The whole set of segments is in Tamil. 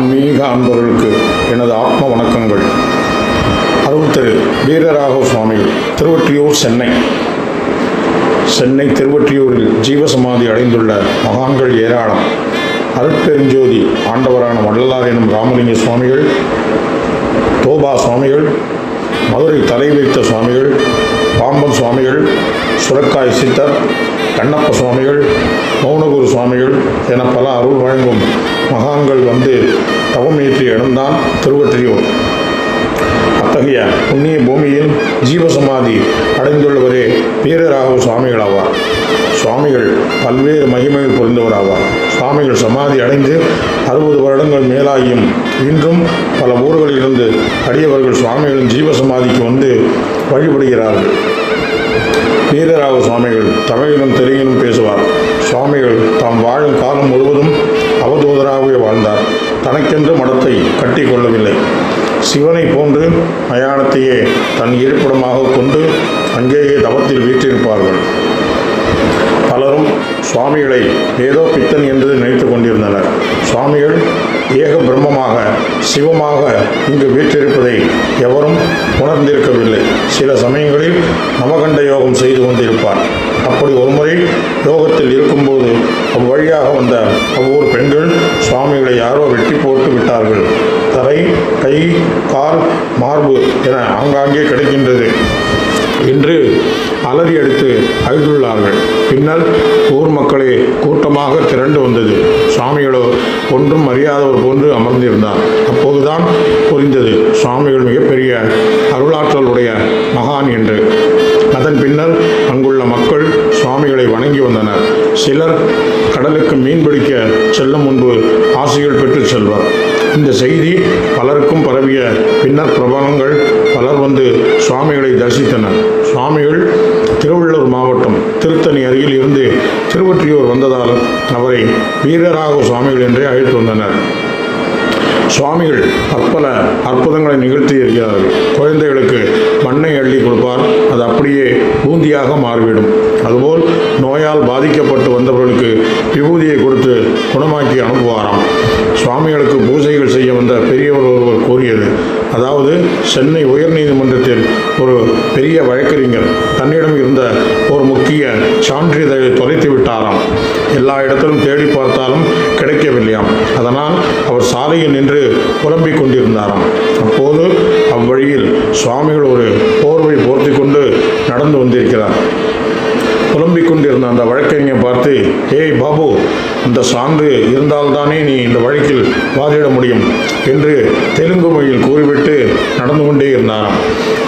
ஆன்மீக அன்பர்களுக்கு எனது ஆத்ம வணக்கங்கள். அருள் திரு வீரராகவ சுவாமிகள் திருவொற்றியூர் சென்னை. சென்னை திருவொற்றியூரில் ஜீவசமாதி அடைந்துள்ள மகான்கள் ஏராளம். அருட்பெருஞ்சோதி ஆண்டவரான வள்ளலார் எனும் ராமலிங்க சுவாமிகள் தோபா சுவாமிகள் மதுரை தலை வைத்த சுவாமிகள் பாம்பன் சுவாமிகள் சுரக்காய் சித்தர் கண்ணப்ப சுவாமிகள் மௌனகுரு சுவாமிகள் என பல அருள் வழங்கும் மகான்கள் வந்து தவமேற்றிய இடம்தான் திருவற்றியூர். அத்தகைய புண்ணிய பூமியில் ஜீவசமாதி அடைந்துள்ளவரே வீரராகவ சுவாமிகள் ஆவார் சுவாமிகள் பல்வேறு மகிமைகள் புரிந்தவராவார். சுவாமிகள் சமாதி அடைந்து அறுபது வருடங்கள் மேலாகியும் இன்றும் பல ஊர்களிலிருந்து அடியவர்கள் சுவாமிகளின் ஜீவசமாதிக்கு வந்து வழிபடுகிறார்கள். வீரராக சுவாமிகள் தமிழிலும் தெலுங்கிலும் பேசுவார். சுவாமிகள் தாம் வாழும் காலம் முழுவதும் அவதூதராகவே வாழ்ந்தார். தனக்கென்று மடத்தை கட்டி கொள்ளவில்லை. சிவனை போன்று மயானத்தையே தன் இருப்பிடமாக கொண்டு அங்கேயே தவத்தில் வீற்றிருப்பார்கள். பலரும் சுவாமிகளை ஏதோ பித்தன் என்று நினைத்து கொண்டிருந்தனர். சுவாமிகள் ஏக பிரம்மமாக சிவமாக இங்கு வீற்றிருப்பதை எவரும் உணர்ந்திருக்கவில்லை. சில சமயங்களில் நவகண்ட யோகம் செய்து கொண்டிருப்பார். அப்படி ஒருமுறை யோகத்தில் இருக்கும்போது அவ்வழியாக வந்த அவ்வூர் பெண்கள் சுவாமிகளை யாரோ வெட்டி போட்டு விட்டார்கள். தரை கை கால் மார்பு என ஆங்காங்கே கிடைக்கின்றது. என்று அலறி அடித்து அழுதுள்ளார்கள். பின்னர் ஊர் மக்களே கூட்டமாக திரண்டு வந்தது. சுவாமிகளோ ஒன்றும் அறியாதவர் போன்று அமர்ந்திருந்தார். அப்போதுதான் புரிந்தது சுவாமிகள் மிகப்பெரிய அருளாற்றலுடைய மகான் என்று. அதன் பின்னர் அங்குள்ள மக்கள் சுவாமிகளை வணங்கி வந்தனர். சிலர் கடலுக்கு மீன் பிடிக்க செல்லும் முன்பு ஆசைகள் பெற்று செல்வர். இந்த செய்தி பலருக்கும் பரவிய பின்னர் பிரபலங்கள் பலர் வந்து சுவாமிகளை தரிசித்தனர். சுவாமிகள் திருவள்ளூர் மாவட்டம் திருத்தணி அருகில் இருந்து திருவொற்றியூர் வந்ததால் அவரை வீரராக சுவாமிகள் என்றே அழைத்து வந்தனர். சுவாமிகள் பற்பல அற்புதங்களை நிகழ்த்தி இருக்கிறார்கள். குழந்தைகளுக்கு மண்ணை அள்ளி கொடுப்பார். அது அப்படியே பூந்தியாக மாறிவிடும். அதுபோல் நோயால் பாதிக்கப்பட்டு வந்தவர்களுக்கு விபூதியை கொடுத்து குணமாக்கி அனுப்புவாராம். சுவாமிகளுக்கு பூஜைகள் செய்ய வந்த பெரியவர் ஒருவர் கூறியது. அதாவது சென்னை உயர்நீதிமன்றத்தில் ஒரு பெரிய வழக்கறிஞர் தன்னிடம் இருந்த ஒரு முக்கிய சான்றிதழை தொலைத்து விட்டாராம். எல்லா இடத்திலும் தேடி பார்த்தாலும் கிடைக்கவில்லையாம். அதனால் அவர் சாலையில் நின்று புலம்பிக் கொண்டிருந்தாராம். அப்போது அவ்வழியில் சுவாமிகள் ஒரு போர்வை போர்த்தி கொண்டு நடந்து வந்திருக்கிறார். கொண்டிருந்த அந்த வழக்கறிஞர் பார்த்து ஏய் பாபு இந்த சான்று இருந்தால்தானே நீ இந்த வழக்கில் வாதிட முடியும் என்று தெலுங்கு மொழியில் கூறிவிட்டு நடந்து கொண்டே இருந்தாராம்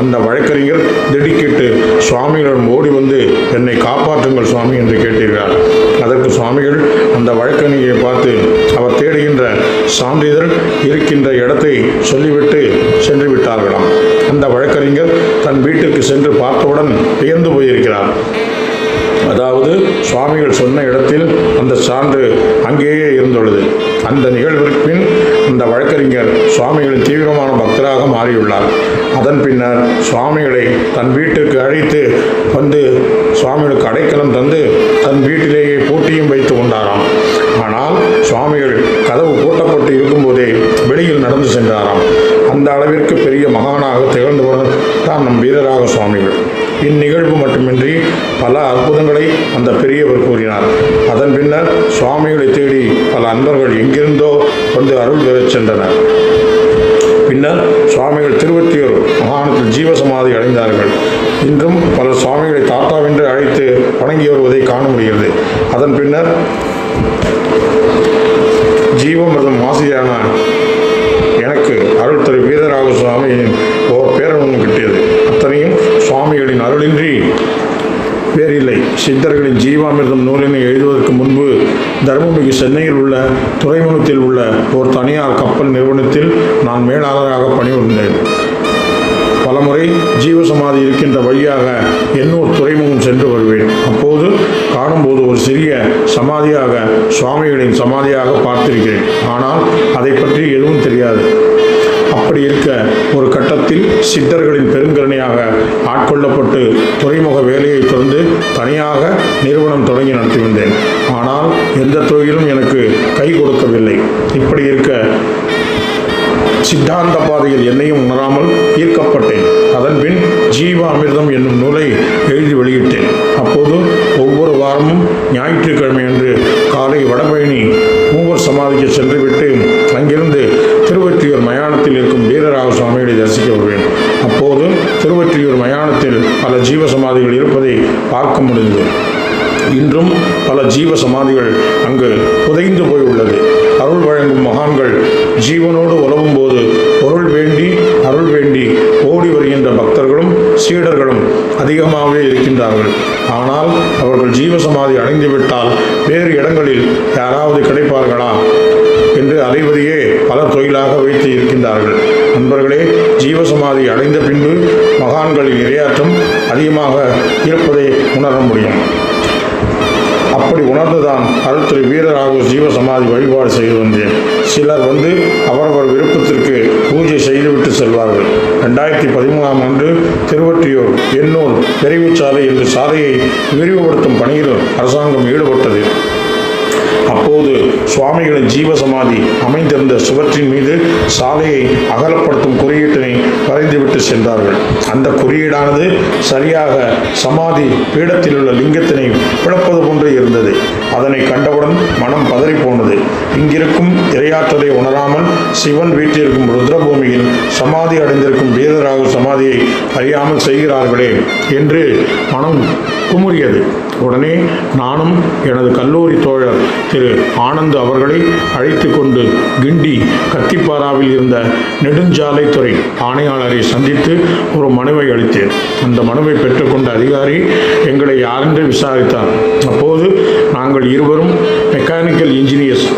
அந்த வழக்கறிஞர் திடுக்கிட்டு சுவாமிகளிடம் ஓடி வந்து என்னை காப்பாற்றுங்கள் சுவாமி என்று கேட்டிருக்கிறார் அதற்கு சுவாமிகள் அந்த வழக்கறிஞரை பார்த்து அவர் தேடுகின்ற சான்றிதழ் இருக்கின்ற இடத்தை சொல்லிவிட்டு சென்று விட்டார்களாம். அந்த வழக்கறிஞர் தன் வீட்டிற்கு சென்று பார்த்தவுடன் வியந்து போயிருக்கிறார். அதாவது சுவாமிகள் சொன்ன இடத்தில் அந்த சான்று அங்கேயே இருந்துள்ளது. அந்த நிகழ்விற்கு பின் அந்த வழக்கறிஞர் சுவாமிகளின் தீவிரமான பக்தராக மாறியுள்ளார். அதன் பின்னர் சுவாமிகளை தன் வீட்டிற்கு அழைத்து வந்து சுவாமிகளுக்கு அடைக்கலம் தந்து தன் வீட்டிலேயே பூட்டியும் வைத்து கொண்டாராம். ஆனால் சுவாமிகள் பல அற்புதங்களை அந்த பெரியவர் கூறினார். அதன் பின்னர் சுவாமிகளை தேடி பல அன்பர்கள் எங்கிருந்தோ வந்து அருள் பெறச் சென்றனர். பின்னர் சுவாமிகள் திருவத்தியூர் மாகாணத்தில் ஜீவசமாதி அடைந்தார்கள். இன்றும் பல சுவாமிகளை தாத்தாவென்று அழைத்து வணங்கி வருவதை காண முடிகிறது. அதன் பின்னர் ஜீவமிருதம் ஆசிரியான எனக்கு அருள் திரு வீரராக சுவாமியின் ஓர் பேரன் ஒன்று கிட்டியது. அத்தனையும் சுவாமிகளின் அருளின்றி சித்தர்களின் ஜீவாமிர்தம் நூலினை எழுதுவதற்கு முன்பு தருமபுரி சென்னையில் உள்ள துறைமுகத்தில் உள்ள ஒரு தனியார் கப்பல் நிறுவனத்தில் நான் மேலாளராக பணிபுரிந்தேன். பலமுறை ஜீவசமாதி இருக்கின்ற வழியாக எண்ணூர் துறைமுகம் சென்று வருவேன். அப்போது காணும்போது ஒரு சிறிய சமாதியாக சுவாமிகளின் சமாதியாக பார்த்திருக்கிறேன். ஆனால் அதை பற்றி எதுவும் தெரியாது. அப்படி இருக்க ஒரு கட்டத்தில் சித்தர்களின் பெருங்கருணையாக ஆட்கொள்ளப்பட்டு துறைமுக வேலையை தொடர்ந்து தனியாக நிறுவனம் தொடங்கி நடத்தி வந்தேன். ஆனால் எந்த தொழிலும் எனக்கு கை கொடுக்கவில்லை. இப்படி இருக்க சித்தாந்த பாதையில் என்னையும் உணராமல் ஈர்க்கப்பட்டேன். அதன்பின் ஜீவ அமிர்தம் என்னும் நூலை எழுதி வெளியிட்டேன். அப்போது ஒவ்வொரு வாரமும் ஞாயிற்றுக்கிழமை அன்று காலை வடபழனி மூவர் சமாதிக்கு சென்றுவிட்டு அங்கிருந்து திருவொற்றியூர் மயானத்தில் பல ஜீவ சமாதிகள் இருப்பதை பார்க்க முடிந்தது. இன்றும் பல ஜீவ சமாதிகள் அங்கு புதைந்து போய் உள்ளது அருள் வழங்கும் மகான்கள் ஜீவனோடு உலவும் போது பொருள் வேண்டி அருள் வேண்டி ஓடி வருகின்ற பக்தர்களும் சீடர்களும் அதிகமாகவே இருக்கின்றார்கள். ஆனால் அவர்கள் ஜீவ சமாதி அடைந்துவிட்டால் வேறு இடங்களில் யாராவது கிடைப்பார்களா என்று அறிவதையே பல தொழிலாக வைத்து இருக்கின்றார்கள். நண்பர்களே ஜீவசமாதி அடைந்த பின்பு மகான்களின் இரையாற்றம் அதிகமாக இருப்பதை உணர முடியும். அப்படி உணர்ந்துதான் அருள்திரு வீரராக ஜீவசமாதி வழிபாடு செய்து வந்தேன். சிலர் வந்து அவரவர் விருப்பத்திற்கு பூஜை செய்துவிட்டு செல்வார்கள். ரெண்டாயிரத்தி பதிமூணாம் ஆண்டு திருவொற்றியூர் எண்ணூர் விரைவுச்சாலை என்று சாலையை விரிவுபடுத்தும் பணியில் அரசாங்கம் ஈடுபட்டது. அப்போது சுவாமிகளின் ஜீவசமாதி அமைந்திருந்த சுவற்றின் மீது சாலையை அகலப்படுத்தும் குறியீட்டினை வரைந்துவிட்டு சென்றார்கள். அந்த குறியீடானது சரியாக சமாதி பீடத்தில் உள்ள லிங்கத்தினை பிளப்பது போன்று இருந்தது. அதனை கண்டவுடன் மனம் பதறி போனது. இங்கிருக்கும் இரையாற்றலை உணராமல் சிவன் வீட்டிற்கும் ருத்ரபூமியில் சமாதி அடைந்திருக்கும் வீரராகு சமாதியை அறியாமல் செய்கிறார்களே என்று மனம் குமுறியது. உடனே நானும் எனது கல்லூரி தோழர் திரு ஆனந்த் அவர்களை அழைத்து கொண்டு கிண்டி கத்திப்பாராவில் இருந்த நெடுஞ்சாலைத்துறை ஆணையாளரை சந்தித்து ஒரு மனுவை அளித்தேன். அந்த மனுவை பெற்றுக்கொண்ட அதிகாரி எங்களை யாரென்று விசாரித்தார். அப்போது நாங்கள் இருவரும் மெக்கானிக்கல் இன்ஜினியர்ஸ்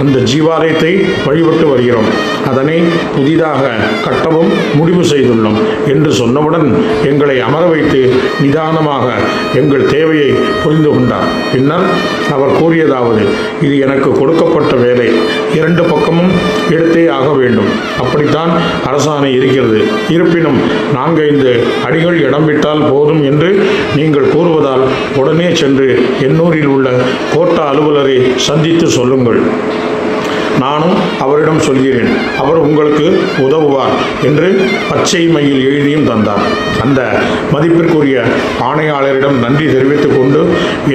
அந்த ஜீவாலயத்தை வழிபட்டு வருகிறோம். அதனை புதிதாக கட்டவும் முடிவு செய்துள்ளோம் என்று சொன்னவுடன் எங்களை அமர வைத்து நிதானமாக எங்கள் தேவையை புரிந்து கொண்டார். பின்னர் அவர் கூறியதாவது இது எனக்கு கொடுக்கப்பட்ட வேலை. இரண்டு பக்கமும் எடுத்தே ஆக வேண்டும். அப்படித்தான் அரசாணை இருக்கிறது. இருப்பினும் நான்கைந்து அடிகள் இடம் விட்டால் போதும் என்று நீங்கள் கூறுவதால் உடனே சென்று எண்ணூரில் உள்ள கோட்ட அலுவலரை சந்தித்து சொல்லுங்கள். நானும் அவரிடம் சொல்கிறேன் அவர் உங்களுக்கு உதவுவார் என்று பச்சை மையில் எழுதியும் தந்தார். அந்த மதிப்பிற்குரிய ஆணையாளரிடம் நன்றி தெரிவித்துக் கொண்டு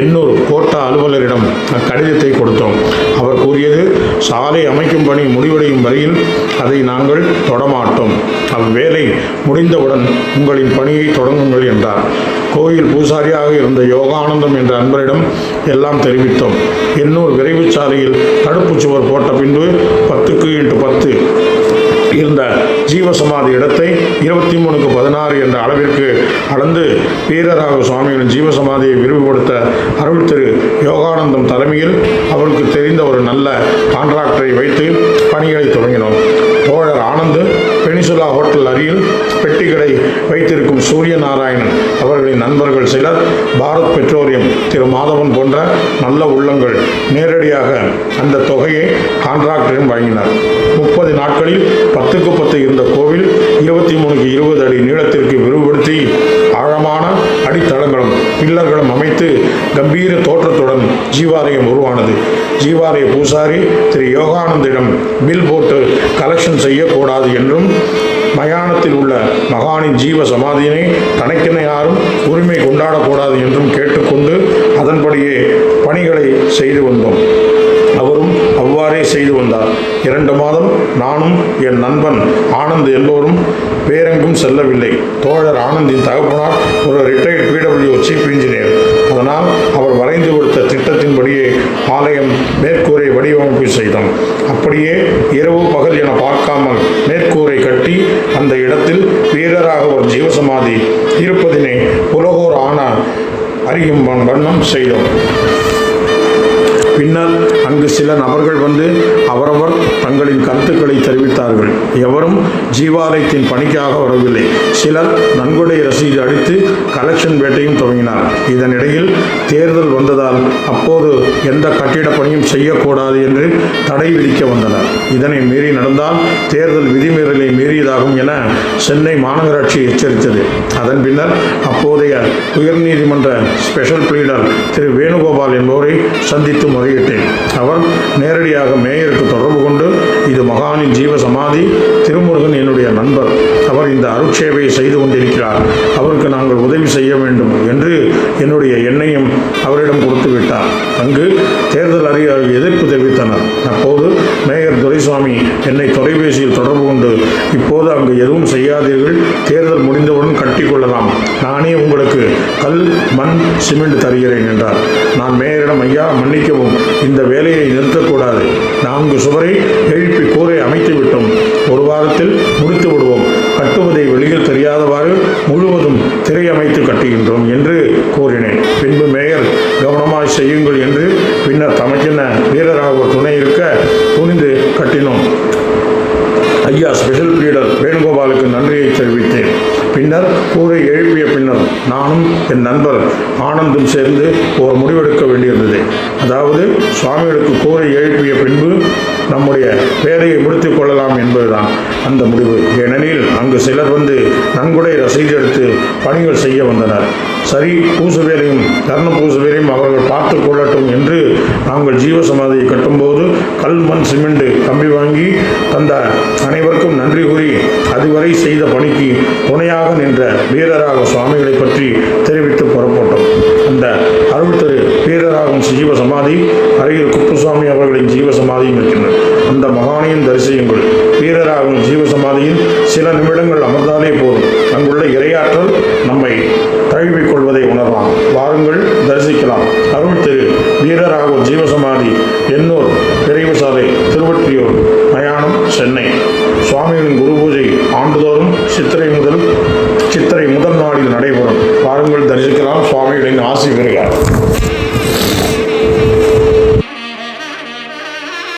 எண்ணூர் கோட்டா அலுவலரிடம் கடிதத்தை கொடுத்தோம். அவர் கூறியது சாலை அமைக்கும் பணி முடிவடையும் வரையில் அதை நாங்கள் தொடமாட்டோம். அவ்வேலை முடிந்தவுடன் உங்களின் பணியை தொடங்குங்கள் என்றார். கோயில் பூசாரியாக இருந்த யோகானந்தம் என்ற அன்பரிடம் எல்லாம் தெரிவித்தோம். எண்ணூர் விரைவு சாலையில் தடுப்புச் சுவர் போட்ட பின்பு பத்துக்கு இன்ட்டு பத்து இருந்த ஜீவசமாதி இடத்தை இருபத்தி மூணுக்கு பதினாறு என்ற அளவிற்கு அளந்து வீரராக சுவாமிகளின் ஜீவசமாதியை விரிவுபடுத்த அருள் திரு யோகானந்தம் தலைமையில் அவருக்கு தெரிந்த ஒரு நல்ல கான்ட்ராக்டரை வைத்து பணிகளை தொடங்கினோம். பெனிசுலா ஹோட்டல் அருகில் பெட்டிக்கடை வைத்திருக்கும் சூரிய நாராயணன் அவர்களின் நண்பர்கள் சிலர் பாரத் பெட்ரோலியம் திரு மாதவன் போன்ற நல்ல உள்ளங்கள் நேரடியாக அந்த தொகையை கான்ட்ராக்டரிடம் வழங்கினார். முப்பது நாட்களில் பத்துக்கு பத்து இருந்த கோவில் இருபத்தி மூணுக்கு இருபது அடி நீளத்திற்கு விரிவுபடுத்தி ஆழமான அடித்தளம் பில்லர்களும் அமைத்து கம்பீர தோற்றத்துடன் ஜீவாலயம் உருவானது. ஜீவாலய பூசாரி திரு யோகானந்திடம் பில் போட்டு கலெக்ஷன் செய்யக்கூடாது என்றும் மயானத்தில் உள்ள மகானின் ஜீவ சமாதியினை தனக்கென யாரும் உரிமை கொண்டாடக்கூடாது என்றும் கேட்டுக்கொண்டு அதன்படியே பணிகளை செய்து வந்தோம். அவரும் அவ்வாறே செய்து வந்தார். இரண்டு மாதம் நானும் என் நண்பன் ஆனந்த் எல்லோரும் வேறெங்கும் செல்லவில்லை. தோழர் ஆனந்தின் தகப்பனார் ஒரு ரிட்டையர்ட் சீஃப் இன்ஜினியர் அதனால் அவர் வரைந்து கொடுத்த திட்டத்தின்படியே ஆலயம் மேற்கூரை வடிவமைப்பு செய்தோம் அப்படியே இரவு பகல் என பார்க்காமல் மேற்கூரை கட்டி அந்த இடத்தில் வீரராக ஒரு ஜீவசமாதி இருப்பதினை உலகோர் ஆன அறியும் வண்ணம் செய்தோம். பின்னர் அங்கு சில நபர்கள் வந்து அவரவர் தங்களின் கருத்துக்களை தெரிவித்தார்கள். எவரும் ஜீவாலயத்தின் பணிக்காக வரவில்லை. சிலர் நன்கொடை ரசீது அடித்து கலெக்ஷன் வேட்டையும் துவங்கினார் இதனிடையில் தேர்தல் வந்ததால் அப்போது எந்த கட்டிட பணியும் செய்யக்கூடாது என்று தடை விதிக்க வந்தனர். இதனை மீறி நடந்தால் தேர்தல் விதிமீறலை மீறியதாகும் என சென்னை மாநகராட்சி எச்சரித்தது. அதன் பின்னர் அப்போதைய உயர்நீதிமன்ற ஸ்பெஷல் பிளீடர் திரு வேணுகோபால் என்பவரை சந்தித்து முறையிட்டேன். அவர் நேரடியாக மேயருக்கு தொடர்பு கொண்டு இது மகானின் ஜீவ சமாதி திருமுருகன் என்னுடைய நண்பர். அவர் இந்த அருட்சேவையை செய்து கொண்டிருக்கிறார். அவருக்கு நாங்கள் உதவி செய்ய வேண்டும் என்று என்னுடைய எண்ணையும் அவரிடம் மேயர் என்னை தொலைபேசியில் தொடர்பு கொண்டு இப்போது அங்கு எதுவும் செய்யாதீர்கள் தேர்தல் முடிந்தவுடன் கட்டிக்கொள்ளலாம் நானே உங்களுக்கு கல் மண் சிமெண்ட் தருகிறேன் என்றார். நான் மேயரிடம் ஐயா மன்னிக்கவும் இந்த வேலையை நிறுத்தக்கூடாது. நான்கு சுவரை எழுப்பி கூரை அமைத்து விட்டோம். ஒரு வாரத்தில் முடித்து விடுவோம். கட்டுவதை வெளியில் தெரியாதவாறு முழுவதும் திரையமைத்து கட்டுகின்றோம் என்று கூறினேன். பின்பு மேயர் கவனமாய் செய்யுங்கள் என்று பின்னர் தமக்கென வீரராக துணை இருக்க ஸ்பெஷல் பீடர் வேணுகோபாலுக்கு நன்றியை தெரிவித்தேன். பின்னர் கூரை எழுப்பிய பின்னர் நானும் என் நண்பர் ஆனந்தும் சேர்ந்து ஒரு முடிவெடுக்க வேண்டியிருந்தது. அதாவது சுவாமிகளுக்கு கூரை எழுப்பிய பின்பு நம்முடைய வேலையை முடித்துக் கொள்ளலாம் என்பதுதான் அந்த முடிவு. ஏனெனில் அங்கு சிலர் வந்து நன்கொடை ரசீது எடுத்து பணிகள் செய்ய வந்தனர். சரி பூசு வேலையும் தர்ண பூசு வேலையும் அவர்கள் பார்த்து கொள்ளட்டும் என்று நாங்கள் ஜீவசமாதியை கட்டும்போது கல் மண் சிமெண்ட் கம்பி வாங்கி தந்த அனைவருக்கும் நன்றி கூறி அதுவரை செய்த பணிக்கு துணையாக நின்ற வீரராக சுவாமிகளை பற்றி தெரிவித்து புறப்பட்டோம். அந்த அருள் திரு வீரராகும் ஜீவ சமாதி அருகில் குப்புசாமி அவர்களின் ஜீவ சமாதியும் இருக்கின்றன. அந்த மகானையும் தரிசியுங்கள். வீரராகும் ஜீவ சமாதியில் சில நிமிடங்கள் அமர்ந்தாலே போதும். அங்குள்ள இரையாற்றல்